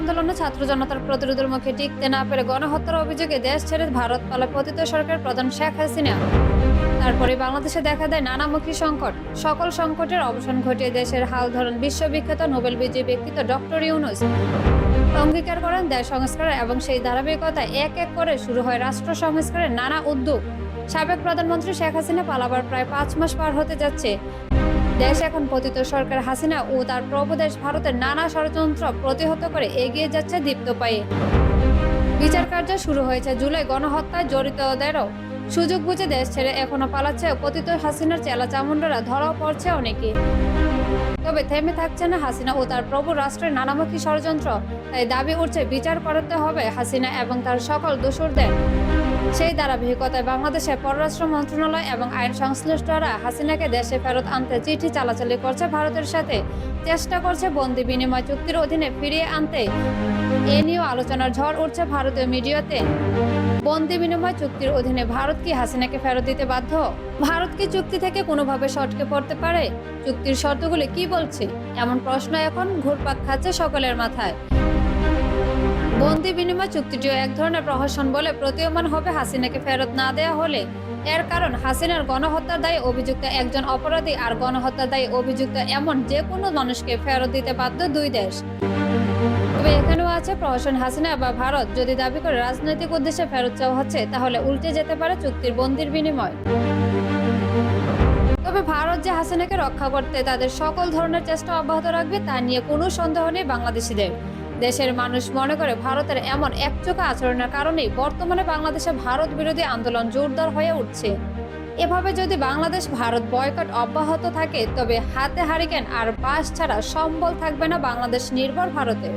আন্দোলনে ছাত্র জনতার প্রতিরোধের মুখে টিকতে না পেরে গণহত্যার অভিযোগে দেশ ছেড়ে ভারত পালা পতিত সরকার প্রধান শেখ হাসিনা। তারপরে বাংলাদেশে দেখা দেয় নানামুখী সংকট। সকল সংকটের অবসান ঘটিয়ে দেশের হাল ধরেন বিশ্ববিখ্যাত নোবেল বিজয়ী ব্যক্তিত্ব ডক্টর ইউনুস। অঙ্গীকার করেন দেশ সংস্কার এবং সেই ধারাবাহিকতায় এক এক করে শুরু হয় রাষ্ট্র সংস্কারের নানা উদ্যোগ। সাবেক প্রধানমন্ত্রী শেখ হাসিনা পালাবার প্রায় পাঁচ মাস পার হতে যাচ্ছে। দেশ এখন পতিত সরকার হাসিনা ও তার প্রবদেশ ভারতের নানা ষড়যন্ত্র প্রতিহত করে এগিয়ে যাচ্ছে দীপ্ত পায়ে বিচার কার্য শুরু হয়েছে জুলাই গণহত্যায় জড়িতদেরও সুযোগ বুঝে দেশ ছেড়ে এখনও পালাচ্ছে পতিত হাসিনার চেলা চামুন্ডরা ধরাও পড়ছে অনেকে। তবে থেমে থাকছে না হাসিনা ও তার প্রভু রাষ্ট্রের নানামুখী ষড়যন্ত্র। তাই দাবি উঠছে বিচার করতে হবে হাসিনা এবং তার সকল দোসরদের সেই ধারাবাহিকতায় বাংলাদেশের পররাষ্ট্র মন্ত্রণালয় এবং আইন সংশ্লিষ্টরা হাসিনাকে দেশে ফেরত আনতে চিঠি চালাচালি করছে ভারতের সাথে। চেষ্টা করছে বন্দি বিনিময় চুক্তির অধীনে ফিরিয়ে আনতে। এ নিয়েও আলোচনার ঝড় উঠছে ভারতীয় মিডিয়াতে। বন্দি বিনিময় চুক্তির অধীনে ভারত কি হাসিনাকে ফেরত দিতে বাধ্য? ভারত কি চুক্তি থেকে কোনোভাবে সটকে পড়তে পারে? চুক্তির শর্তগুলি কি বলছে? এমন প্রশ্ন এখন ঘুরপাক খাচ্ছে সকলের মাথায়। বন্দি বিনিময় চুক্তিটিও এক ধরনের প্রহসন বলে প্রতীয়মান হবে হাসিনাকে ফেরত না দেয়া হলে। এর কারণ হাসিনার গণহত্যার দায়ে অভিযুক্ত একজন অপরাধী আর গণহত্যার দায়ে অভিযুক্ত এমন যে কোনো মানুষকে ফেরত দিতে বাধ্য দুই দেশ। তবে এখানেও আছে প্রহসন হাসিনা বা ভারত। যদি দাবি করে রাজনৈতিক উদ্দেশ্যে ফেরত চাওয়া হচ্ছে, তাহলে উল্টে যেতে পারে চুক্তির বন্দির বিনিময়। তবে ভারত যে হাসিনাকে রক্ষা করতে তাদের সকল ধরনের চেষ্টা অব্যাহত রাখবে, তা নিয়ে কোনো সন্দেহ নেই বাংলাদেশিদের। দেশের মানুষ মনে করে ভারতের এমন একচোখা আচরণের কারণেই বর্তমানে বাংলাদেশে ভারত বিরোধী আন্দোলন জোরদার হয়ে উঠছে। এভাবে যদি বাংলাদেশ ভারত বয়কট অব্যাহত থাকে, তবে হাতে হারিকেন আর বাস ছাড়া সম্বল থাকবে না বাংলাদেশ নির্ভর ভারতে